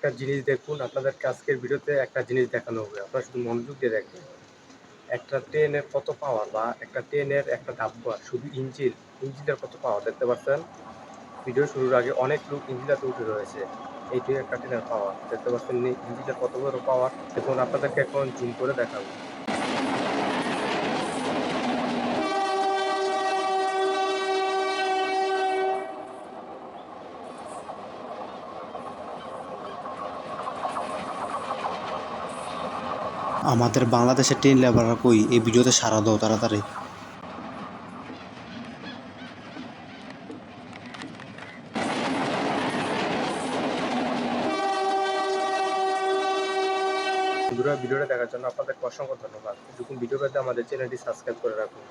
একটা জিনিস দেখুন আপনাদেরকে আজকের ভিডিওতে একটা জিনিস দেখানো হবে। আপনারা শুধু মনোযোগ দিয়ে দেখবেন একটা ট্রেনের কত পাওয়ার বা একটা ট্রেনের একটা ডাব্বা শুধু ইঞ্জিন, ইঞ্জিনের কত পাওয়ার দেখতে পাচ্ছেন? ভিডিও শুরুর আগে অনেক লোক ইঞ্জিনাতে উঠে রয়েছে। এইটি একটা ট্রেনের পাওয়ার দেখতে পাচ্ছেন ইঞ্জিনের কত বড় পাওয়ার দেখুন, আপনাদেরকে এখন জুম করে দেখাবো। আমাদের বাংলাদেশের ট্রেন লেবাররা কই? এই ভিডিওতে সারা দাও তাড়াতাড়ি। ভিডিওটা দেখার জন্য আপনাদেরকে অসংখ্য ধন্যবাদ। এরকম ভিডিও পেতে আমাদের চ্যানেলটি সাবস্ক্রাইব করে রাখুন।